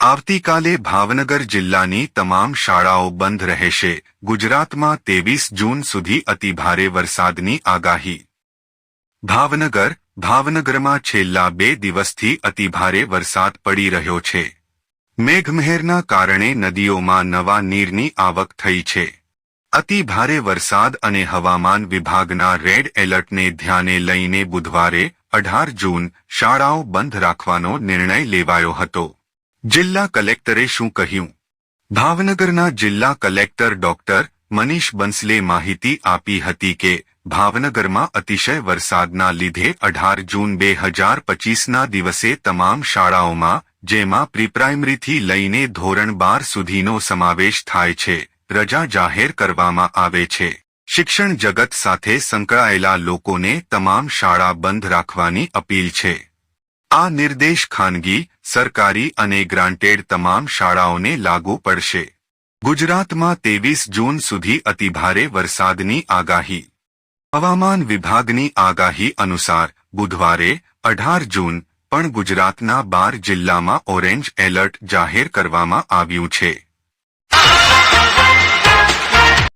આવતીકાલે ભાવનગર જિલ્લાની તમામ શાળાઓ બંધ રહેશે. ગુજરાતમાં ત્રેવીસ જૂન સુધી અતિભારે વરસાદની આગાહી. ભાવનગર, ભાવનગરમાં છેલ્લા બે દિવસથી અતિભારે વરસાદ પડી રહ્યો છે. મેઘમહેરના કારણે નદીઓમાં નવા નીરની આવક થઈ છે. અતિભારે વરસાદ અને હવામાન વિભાગના રેડ એલર્ટને ધ્યાને લઈને બુધવારે અઢાર જૂન શાળાઓ બંધ રાખવાનો નિર્ણય લેવાયો હતો. જિલ્લા કલેક્ટરે શું કહ્યું? ભાવનગરના જિલ્લા કલેક્ટર ડોક્ટર મનીષ બંસલે માહિતી આપી હતી કે, ભાવનગરમાં અતિશય વરસાદના લીધે અઢાર જૂન બે હજાર પચીસના દિવસે તમામ શાળાઓમાં, જેમાં પ્રીપ્રાઇમરીથી લઈને ધોરણ બાર સુધીનો સમાવેશ થાય છે, રજા જાહેર કરવામાં આવે છે. શિક્ષણ જગત સાથે સંકળાયેલા લોકોને તમામ શાળા બંધ રાખવાની અપીલ છે. આ નિર્દેશ ખાનગી સરકારી અને ગ્રાન્ટેડ તમામ શાળાઓને લાગુ પડશે. ગુજરાતમાં ત્રેવીસ જૂન સુધી અતિભારે વરસાદની આગાહી. હવામાન વિભાગની આગાહી અનુસાર બુધવારે અઢાર જૂન પણ ગુજરાતના બાર જિલ્લામાં ઓરેન્જ એલર્ટ જાહેર કરવામાં આવ્યું છે.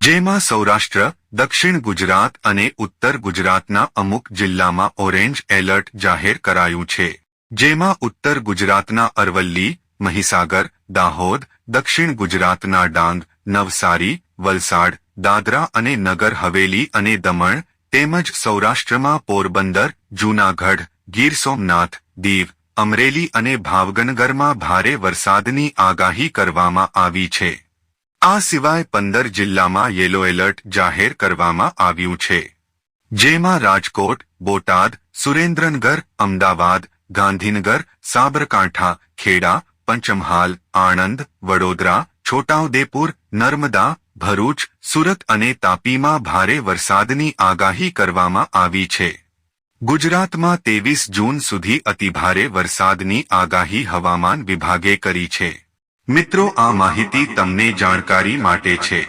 જેમાં સૌરાષ્ટ્ર, દક્ષિણ ગુજરાત અને ઉત્તર ગુજરાતના અમુક જિલ્લામાં ઓરેન્જ એલર્ટ જાહેર કરાયું છે. જેમાં ઉત્તર ગુજરાતના અરવલ્લી, મહીસાગર, દાહોદ, દક્ષિણ ગુજરાતના ડાંગ, નવસારી, વલસાડ, દાદરા અને નગર હવેલી અને દમણ, તેમજ સૌરાષ્ટ્રમાં પોરબંદર, જૂનાગઢ, ગીર સોમનાથ, દીવ, અમરેલી અને ભાવનગરમાં ભારે વરસાદની આગાહી કરવામાં આવી છે. આ સિવાય પંદર જિલ્લામાં યેલો એલર્ટ જાહેર કરવામાં આવ્યું છે. જેમાં રાજકોટ, બોટાદ, સુરેન્દ્રનગર, અમદાવાદ ગાંધીનગર, સાબરકાંઠા, ખેડા, પંચમહાલ, આણંદ, વડોદરા, છોટાઉદેપુર, નર્મદા, ભરૂચ, સુરત અને તાપીમાં ભારે વરસાદની આગાહી કરવામાં આવી છે. ગુજરાતમાં ત્રેવીસ જૂન સુધી અતિભારે વરસાદની આગાહી હવામાન વિભાગે કરી છે. મિત્રો, આ માહિતી તમને જાણકારી માટે છે.